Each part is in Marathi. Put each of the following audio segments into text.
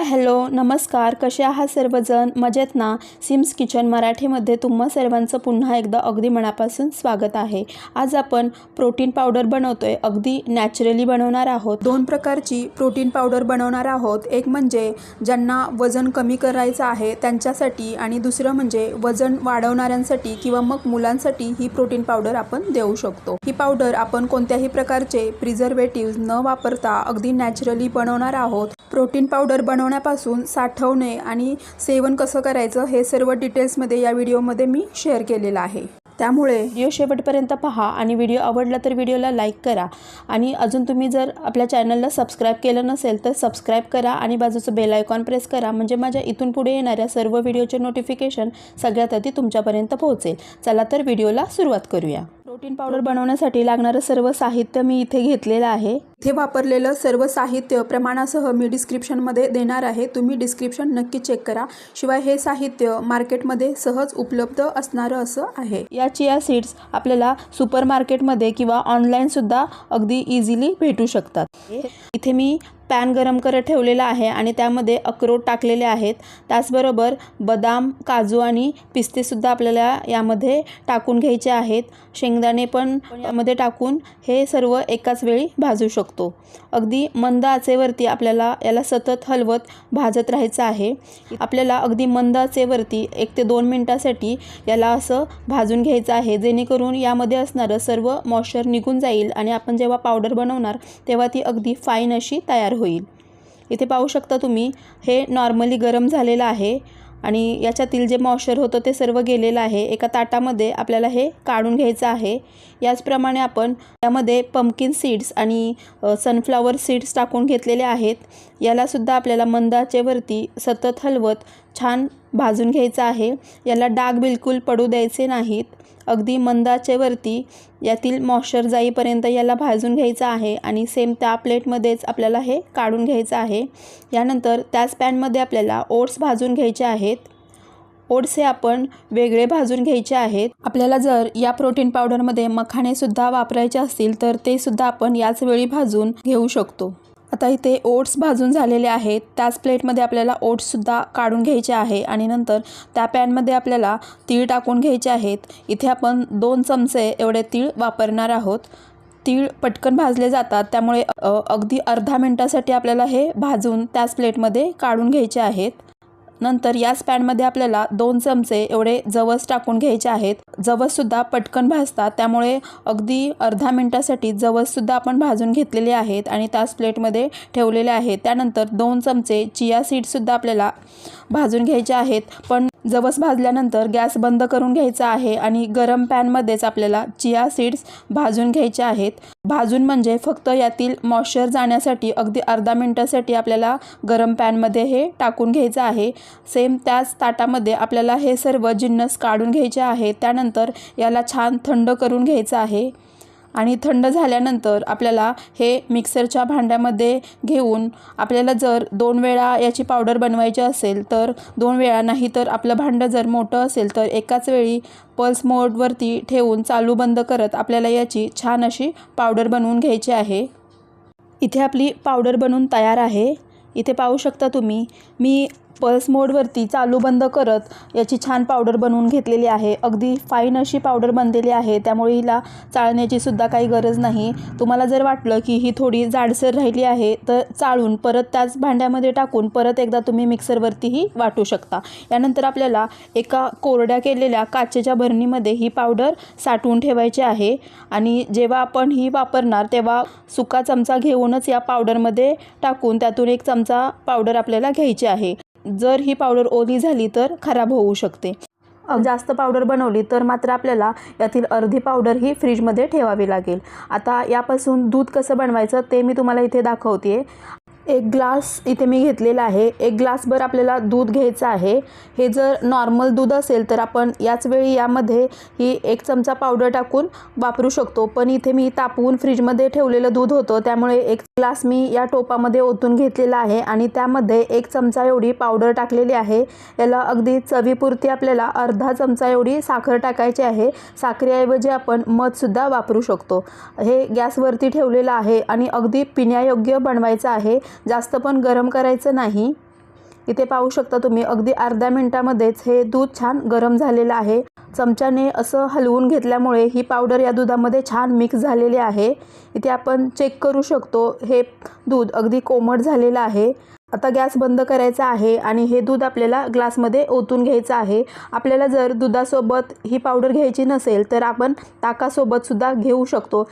हाय हॅलो नमस्कार कसे आहात सर्वजण? मजेत ना? सिम्स किचन मराठीमध्ये तुम्हा सर्वांचं पुन्हा एकदा अगदी मनापासून स्वागत आहे. आज आपण प्रोटीन पावडर बनवतो आहे अगदी नॅचरली बनवणार आहोत. दोन प्रकारची प्रोटीन पावडर बनवणार आहोत. एक म्हणजे ज्यांना वजन कमी करायचं आहे त्यांच्यासाठी आणि दुसरं म्हणजे वजन वाढवणाऱ्यांसाठी किंवा मग मुलांसाठी ही प्रोटीन पावडर आपण देऊ शकतो. ही पावडर आपण कोणत्याही प्रकारचे प्रिझर्वेटिव्ह न वापरता अगदी नॅचरली बनवणार आहोत. प्रोटीन पावडर बनवण्यापासून साठवणे आणि सेवन कसं करायचं हे सर्व डिटेल्समध्ये या व्हिडिओमध्ये मी शेअर केलेलं आहे. त्यामुळे व्हिडिओ शेवटपर्यंत पहा आणि व्हिडिओ आवडला तर व्हिडिओला लाईक करा. आणि अजून तुम्ही जर आपल्या चॅनलला सबस्क्राईब केलं नसेल तर सबस्क्राईब करा आणि बाजूचं बेल आयकॉन प्रेस करा. म्हणजे माझ्या इथून पुढे येणाऱ्या सर्व व्हिडिओचे नोटिफिकेशन सगळ्यात आधी तुमच्यापर्यंत पोहोचेल. चला तर व्हिडिओला सुरुवात करूया. प्रोटीन पावडर बनवण्यासाठी लागणारं सर्व साहित्य मी इथे घेतलेलं आहे. इथे वापरलेलं सर्व साहित्य प्रमाणासह मी डिस्क्रिप्शनमध्ये देणार आहे. तुम्ही डिस्क्रिप्शन नक्की चेक करा. शिवाय हे साहित्य मार्केटमध्ये सहज उपलब्ध असणारं असं आहे. या चिया सीड्स आपल्याला सुपर मार्केटमध्ये किंवा ऑनलाईनसुद्धा अगदी इझिली भेटू शकतात. इथे मी पॅन गरम करत ठेवलेला आहे आणि त्यामध्ये अक्रोड टाकलेले आहेत. त्याचबरोबर बदाम काजू आणि पिस्तेसुद्धा आपल्याला यामध्ये टाकून घ्यायचे आहेत. शेंगदाणे पण यामध्ये टाकून हे सर्व एकाच वेळी भाजू शकतो. अगदी मंद आचेवरती आपल्याला याला सतत हलवत भाजत राहायचं आहे. आपल्याला अगदी मंद आचेवरती एक ते दोन मिनटासाठी याला असं भाजून घ्यायचं आहे. जेणेकरून यामध्ये असणारं सर्व मॉइश्चर निघून जाईल आणि आपण जेव्हा पावडर बनवणार तेव्हा ती अगदी फाईन अशी तयार होईल. होईल. इथे पाहू शकता तुम्ही हे नॉर्मली गरम झालेलं आहे आणि याच्यातील जे मॉइश्चर होतं ते सर्व गेलेलं आहे. एका ताटामध्ये आपल्याला हे काढून घ्यायचं आहे. याचप्रमाणे आपण त्यामध्ये पम्पकिन सीड्स आणि सनफ्लावर सीड्स टाकून घेतलेले आहेत. यालासुद्धा आपल्याला मंदाचेवरती सतत हलवत छान भाजून घ्यायचं आहे. याला डाग बिलकुल पडू द्यायचे नाहीत. अगदी मंदाचेवरती यातील मॉइश्चर जाईपर्यंत याला भाजून घ्यायचं आहे आणि सेम त्या प्लेटमध्येच आपल्याला हे काढून घ्यायचं आहे. यानंतर त्याच पॅनमध्ये आपल्याला ओट्स भाजून घ्यायचे आहेत. ओट्स हे आपण वेगळे भाजून घ्यायचे आहेत. आपल्याला जर या प्रोटीन पावडरमध्ये मखाणेसुद्धा वापरायचे असतील तर ते सुद्धा आपण याच वेळी भाजून घेऊ शकतो. आता इथे ओट्स भाजून झालेले आहेत. त्याच प्लेटमध्ये आपल्याला ओट्ससुद्धा काढून घ्यायचे आहे आणि नंतर त्या पॅनमध्ये आपल्याला तीळ टाकून घ्यायचे आहेत. इथे आपण दोन चमचे एवढे तीळ वापरणार आहोत. तीळ पटकन भाजले जातात. त्यामुळे अगदी अर्धा मिनटासाठी आपल्याला हे भाजून त्याच प्लेटमध्ये काढून घ्यायचे आहेत. नंतर याच पॅनमध्ये आपल्याला दोन चमचे एवढे जवस टाकून घ्यायचे आहेत. जवससुद्धा पटकन भाजतात. त्यामुळे अगदी अर्धा मिनटासाठी जवससुद्धा आपण भाजून घेतलेले आहेत आणि त्याच प्लेटमध्ये ठेवलेले आहेत. त्यानंतर दोन चमचे चिया सीड्ससुद्धा आपल्याला भाजून घ्यायचे आहेत. पण जवस भाजल्यानंतर गॅस बंद करून घ्यायचा आहे आणि गरम पॅनमध्येच आपल्याला चिया सीड्स भाजून घ्यायचे आहेत. भाजून म्हणजे फक्त यातील मॉइश्चर जाण्यासाठी अगदी अर्धा मिनटासाठी आपल्याला गरम पॅनमध्ये हे टाकून घ्यायचं आहे. सेम त्याच ताटामध्ये आपल्याला हे सर्व जिन्नस काढून घ्यायचे आहे. त्यानंतर याला छान थंड करून घ्यायचं आहे. आणि थंड झाल्यानंतर आपल्याला हे मिक्सरच्या भांड्यामध्ये घेऊन आपल्याला जर दोन वेळा याची पावडर बनवायची असेल तर दोन वेळा नाही तर आपलं भांडं जर मोठं असेल तर एकाच वेळी पल्स मोडवरती ठेवून चालू बंद करत आपल्याला याची छान अशी पावडर बनवून घ्यायची आहे. इथे आपली पावडर बनवून तयार आहे. इथे पाहू शकता तुम्ही मी पल्स मोडवरती चालू बंद करत याची छान पावडर बनवून घेतलेली आहे. अगदी फाईन अशी पावडर बनलेली आहे. त्यामुळे हिला चाळण्याची सुद्धा काही गरज नाही. तुम्हाला जर वाटलं की ही थोडी जाडसर राहिली आहे तर चाळून परत त्याच भांड्यामध्ये टाकून परत एकदा तुम्ही मिक्सरवरतीही वाटू शकता. यानंतर आपल्याला एका कोरड्या केलेल्या काचेच्या भरणीमध्ये ही पावडर साठवून ठेवायची आहे. आणि जेव्हा आपण ही वापरणार तेव्हा सुका चमचा घेऊनच या पावडरमध्ये टाकून त्यातून एक चमचा पावडर आपल्याला घ्यायची आहे. जर ही पावडर ओली झाली तर खराब होऊ शकते. जास्त पावडर बनवली तर मात्र आपल्याला यातील अर्धी पावडर ही फ्रीजमध्ये ठेवावी लागेल. आता यापासून दूध कसं बनवायचं ते मी तुम्हाला इथे दाखवते एक ग्लास इथे मी घेतलेला आहे. एक ग्लासभर आपल्याला दूध घ्यायचं आहे. हे जर नॉर्मल दूध असेल तर आपण याच वेळी यामध्ये ही एक चमचा पावडर टाकून वापरू शकतो. पण इथे मी तापवून फ्रीजमध्ये ठेवलेलं दूध होतं. त्यामुळे एक ग्लास मी या टोपामध्ये ओतून घेतलेला आहे आणि त्यामध्ये एक चमचा एवढी पावडर टाकलेली आहे. याला अगदी चवीपुरती आपल्याला अर्धा चमचा एवढी साखर टाकायची आहे. साखरेऐवजी आपण मधसुद्धा वापरू शकतो. हे गॅसवरती ठेवलेलं आहे आणि अगदी पिण्यायोग्य बनवायचं आहे. जास्त पण गरम करायचं नाही. इथे पाहू शकता तुम्ही अगदी अर्ध्या मिनटामध्येच हे दूध छान गरम झालेलं आहे. चमच्याने असं हलवून घेतल्यामुळे ही पावडर या दुधामध्ये छान मिक्स झालेली आहे. इथे आपण चेक करू शकतो हे दूध अगदी कोमट झालेलं आहे. आता गॅस बंद करायचा आहे आणि हे दूध आपल्याला ग्लासमध्ये ओतून घ्यायचं आहे. आपल्याला जर दुधासोबत ही पावडर घ्यायची नसेल तर आपण ताकासोबतसुद्धा घेऊ शकतो.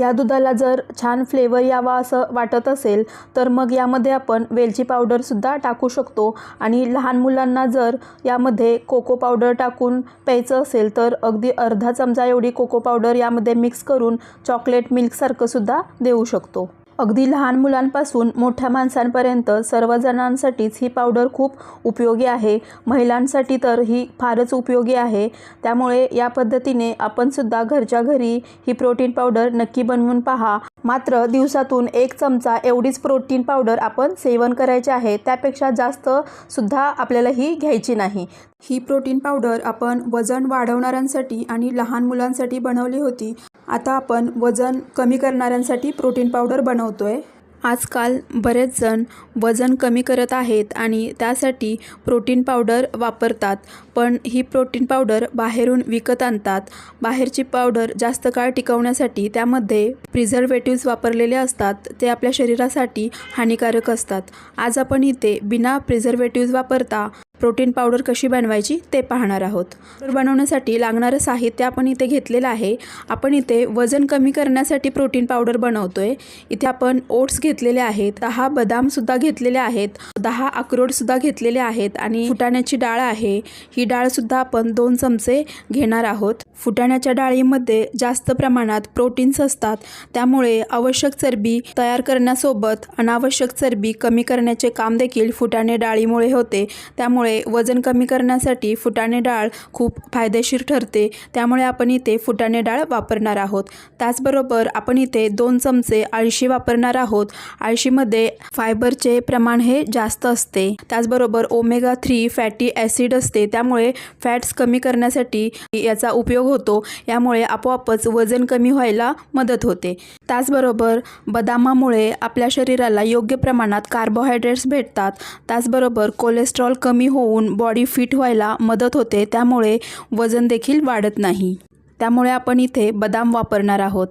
या दुधाला जर छान फ्लेवर यावा असं वाटत असेल तर मग यामध्ये आपण वेलची पावडरसुद्धा टाकू शकतो. आणि लहान मुलांना जर यामध्ये कोको पावडर टाकून प्यायचं असेल तर अगदी अर्धा चमचा एवढी कोको पावडर यामध्ये मिक्स करून चॉकलेट मिल्कसारखंसुद्धा देऊ शकतो. अगदी लहान मुलांपासून मोठ्या माणसांपर्यंत सर्वजणांसाठीच ही पावडर खूप उपयोगी आहे. महिलांसाठी तर ही फारच उपयोगी आहे. त्यामुळे या पद्धतीने आपणसुद्धा घरच्या घरी ही प्रोटीन पावडर नक्की बनवून पहा. मात्र दिवसातून एक चमचा एवढीच प्रोटीन पावडर आपण सेवन करायचे आहे त्यापेक्षा जास्त सुद्धा आपल्याला ही घ्यायची नाही. ही प्रोटीन पावडर आपण वजन वाढवणाऱ्यांसाठी आणि लहान मुलांसाठी बनवली होती. आता आपण वजन कमी करणाऱ्यांसाठी प्रोटीन पावडर बनवतो आहे आजकाल बरेच जण वजन कमी करत आहेत आणि त्यासाठी प्रोटीन पावडर वापरतात पण ही प्रोटीन पावडर बाहेरून विकत आणतात. बाहेरची पावडर जास्त काळ टिकवण्यासाठी त्यामध्ये प्रिझर्वेटिव्ज वापरलेले असतात ते आपल्या शरीरासाठी हानिकारक असतात. आज आपण इथे बिना प्रिझर्वेटिव्ज वापरता प्रोटीन पावडर कशी बनवायची ते पाहणार आहोत. पावडर बनवण्यासाठी लागणारं साहित्य आपण इथे घेतलेलं आहे. आपण इथे वजन कमी करण्यासाठी प्रोटीन पावडर बनवतोय. इथे आपण ओट्स घेतलेले आहेत. दहा बदामसुद्धा घेतलेले आहेत. दहा अक्रोडसुद्धा घेतलेले आहेत आणि फुटाण्याची डाळ आहे. ही डाळसुद्धा आपण दोन चमचे घेणार आहोत. फुटाण्याच्या डाळीमध्ये जास्त प्रमाणात प्रोटीन्स असतात. त्यामुळे आवश्यक चरबी तयार करण्यासोबत अनावश्यक चरबी कमी करण्याचे काम देखील फुटाणे डाळीमुळे होते. त्यामुळे वजन कमी करण्यासाठी फुटाणे डाळ खूप फायदेशीर ठरते. त्यामुळे आपण इथे फुटाणे डाळ वापरणार आहोत. त्याचबरोबर आपण इथे दोन चमचे आळशी वापरणार आहोत. आळशीमध्ये फायबरचे प्रमाण हे जास्त असते. त्याचबरोबर ओमेगा थ्री फॅटी ॲसिड असते. त्यामुळे फॅट्स कमी करण्यासाठी याचा उपयोग होतो. यामुळे आपोआपच वजन कमी व्हायला मदत होते. त्याचबरोबर बदामामुळे आपल्या शरीराला योग्य प्रमाणात कार्बोहायड्रेट्स भेटतात. त्याचबरोबर कोलेस्ट्रॉल कमी होऊन बॉडी फिट व्हायला मदत होते. त्यामुळे वजन देखील वाढत नाही. त्यामुळे आपण इथे बदाम वापरणार आहोत.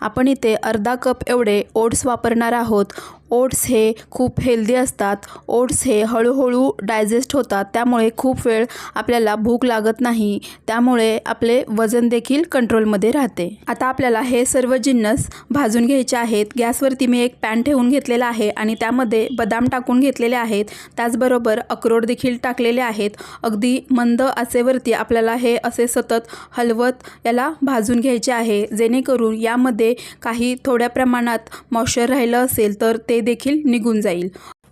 आपण इथे अर्धा कप एवढे ओट्स वापरणार आहोत. ओट्स हे खूप हेल्दी असतात. ओट्स हे हळूहळू डायजेस्ट होतात. त्यामुळे खूप वेळ आपल्याला भूक लागत नाही. त्यामुळे आपले वजन देखील कंट्रोलमध्ये राहते. आता आपल्याला हे सर्व जिन्नस भाजून घ्यायचे आहेत. गॅसवरती मी एक पॅन ठेवून घेतलेला आहे आणि त्यामध्ये बदाम टाकून घेतलेले आहेत. त्याचबरोबर अक्रोड देखील टाकलेले आहेत. अगदी मंद आचेवरती आपल्याला हे असे सतत हलवत याला भाजून घ्यायचे आहे. जेणेकरून यामध्ये काही थोड्या प्रमाणात मॉइश्चर राहिलं असेल तर ते देखील निघून जाईल.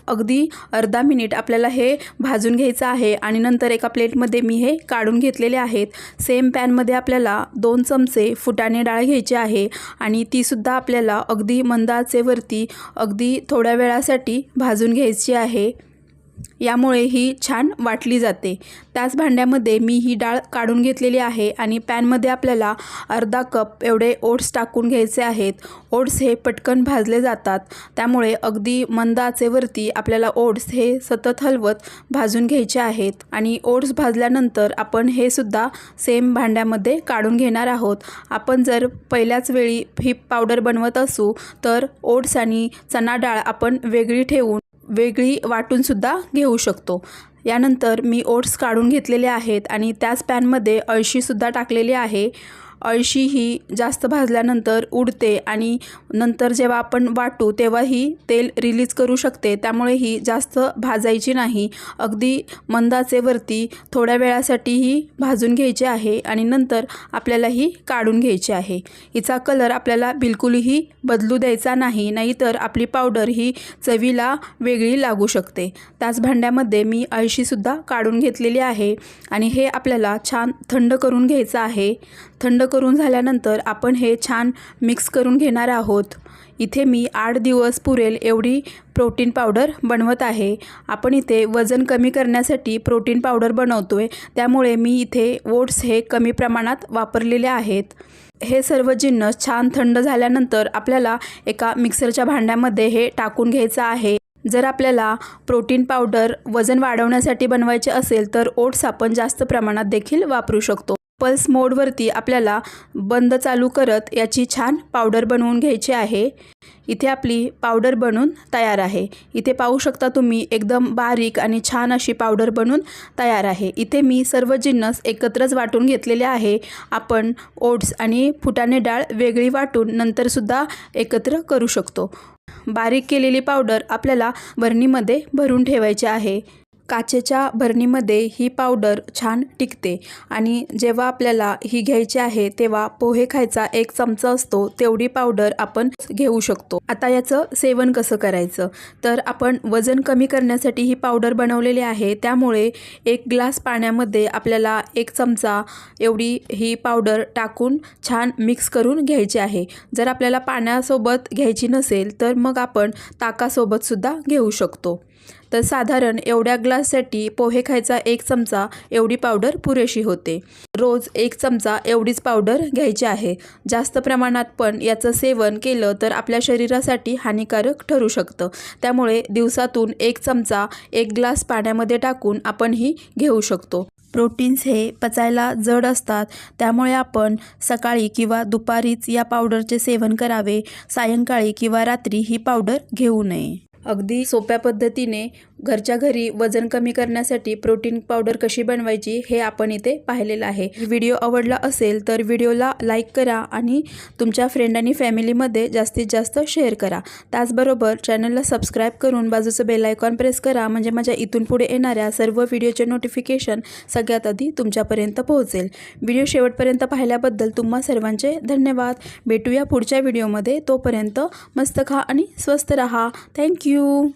अगदी अर्धा मिनिट आपल्याला हे भाजून घ्यायचं आहे आणि नंतर एका प्लेटमध्ये मी हे काढून घेतलेले आहेत. सेम पॅनमध्ये आपल्याला दोन चमचे फुटाणे डाळ घ्यायची आहे आणि तीसुद्धा आपल्याला अगदी मंदाचेवरती अगदी थोड्या वेळासाठी भाजून घ्यायची आहे. यामुळे ही छान वाटली जाते. त्याच भांड्यामध्ये मी ही डाळ काढून घेतलेली आहे आणि पॅनमध्ये आपल्याला अर्धा कप एवढे ओट्स टाकून घ्यायचे आहेत. ओट्स हे पटकन भाजले जातात. त्यामुळे अगदी मंद आचेवरती आपल्याला ओट्स हे सतत हलवत भाजून घ्यायचे आहेत आणि ओट्स भाजल्यानंतर आपण हे सुद्धा सेम भांड्यामध्ये काढून घेणार आहोत. आपण जर पहिल्याच वेळी ही पावडर बनवत असू तर ओट्स आणि चणा डाळ आपण वेगळी ठेवून वेगळी वाटूनसुद्धा घेऊ शकतो. यानंतर मी ओट्स काढून घेतलेले आहेत आणि त्याच पॅनमध्ये अळशीसुद्धा टाकलेली आहे. अळशी ही जास्त भाजल्यानंतर उडते आणि नंतर जेव्हा आपण वाटू तेव्हा ही तेल रिलीज करू शकते. त्यामुळे ही जास्त भाजायची नाही. अगदी मंदाचेवरती थोड्या वेळासाठी ही भाजून घ्यायची आहे आणि नंतर आपल्याला ही काढून घ्यायची आहे. हिचा कलर आपल्याला बिलकुलही बदलू द्यायचा नाही नाहीतर आपली पावडर ही चवीला वेगळी लागू शकते. त्याच भांड्यामध्ये मी अळशीसुद्धा काढून घेतलेली आहे आणि हे आपल्याला छान थंड करून घ्यायचं आहे. थंड करून झाल्यानंतर आपण हे छान मिक्स करून घेणार आहोत. इथे मी आठ दिवस पुरेल एवढी प्रोटीन पावडर बनवत आहे. आपण इथे वजन कमी करण्यासाठी प्रोटीन पावडर बनवतो आहे त्यामुळे मी इथे ओट्स हे कमी प्रमाणात वापरलेले आहेत. हे सर्व जिन्नस छान थंड झाल्यानंतर आपल्याला एका मिक्सरच्या भांड्यामध्ये हे टाकून घ्यायचं आहे. जर आपल्याला प्रोटीन पावडर वजन वाढवण्यासाठी बनवायचे असेल तर ओट्स आपण जास्त प्रमाणात देखील वापरू शकतो. पल्स मोडवरती आपल्याला बंद चालू करत याची छान पावडर बनवून घ्यायची आहे. इथे आपली पावडर बनून तयार आहे. इथे पाहू शकता तुम्ही एकदम बारीक आणि छान अशी पावडर बनून तयार आहे. इथे मी सर्व जिन्नस एकत्रच वाटून घेतलेले आहे. आपण ओट्स आणि फुटाणे डाळ वेगळी वाटून नंतरसुद्धा एकत्र करू शकतो. बारीक केलेली पावडर आपल्याला बरणीमध्ये भरून ठेवायची आहे. काचेच्या भरणीमध्ये ही पावडर छान टिकते आणि जेव्हा आपल्याला ही घ्यायची आहे तेव्हा पोहे खायचा एक चमचा असतो तेवढी पावडर आपण घेऊ शकतो. आता याचं सेवन कसं करायचं? तर आपण वजन कमी करण्यासाठी ही पावडर बनवलेली आहे त्यामुळे एक ग्लास पाण्यामध्ये आपल्याला एक चमचा एवढी ही पावडर टाकून छान मिक्स करून घ्यायची आहे. जर आपल्याला पाण्यासोबत घ्यायची नसेल तर मग आपण ताकासोबतसुद्धा घेऊ शकतो. तर साधारण एवढ्या ग्लाससाठी पोहे खायचा एक चमचा एवढी पावडर पुरेशी होते. रोज एक चमचा एवढीच पावडर घ्यायची आहे. जास्त प्रमाणात पण याचं सेवन केलं तर आपल्या शरीरासाठी हानिकारक ठरू शकतं. त्यामुळे दिवसातून एक चमचा एक ग्लास पाण्यामध्ये टाकून आपण ही घेऊ शकतो. प्रोटीन्स हे पचायला जड असतात. त्यामुळे आपण सकाळी किंवा दुपारीच या पावडरचे सेवन करावे. सायंकाळी किंवा रात्री ही पावडर घेऊ नये. अगदी सोप्या पद्धतीने घरच्या घरी वजन कमी करण्यासाठी प्रोटीन पावडर कशी बनवायची हे आपण इथे पाहिलेलं आहे. व्हिडिओ आवडला असेल तर व्हिडिओला लाईक करा आणि तुमच्या फ्रेंड आणि फॅमिलीमध्ये जास्तीत जास्त शेअर करा. त्याचबरोबर चॅनलला सबस्क्राईब करून बाजूचं बेल आयकॉन प्रेस करा म्हणजे माझ्या इथून पुढे येणाऱ्या सर्व व्हिडिओचे नोटिफिकेशन सगळ्यात आधी तुमच्यापर्यंत पोहोचेल. व्हिडिओ शेवटपर्यंत पाहिल्याबद्दल तुम्हा सर्वांचे धन्यवाद. भेटूया पुढच्या व्हिडिओमध्ये तोपर्यंत मस्त खा आणि स्वस्त रहा. थँक्यू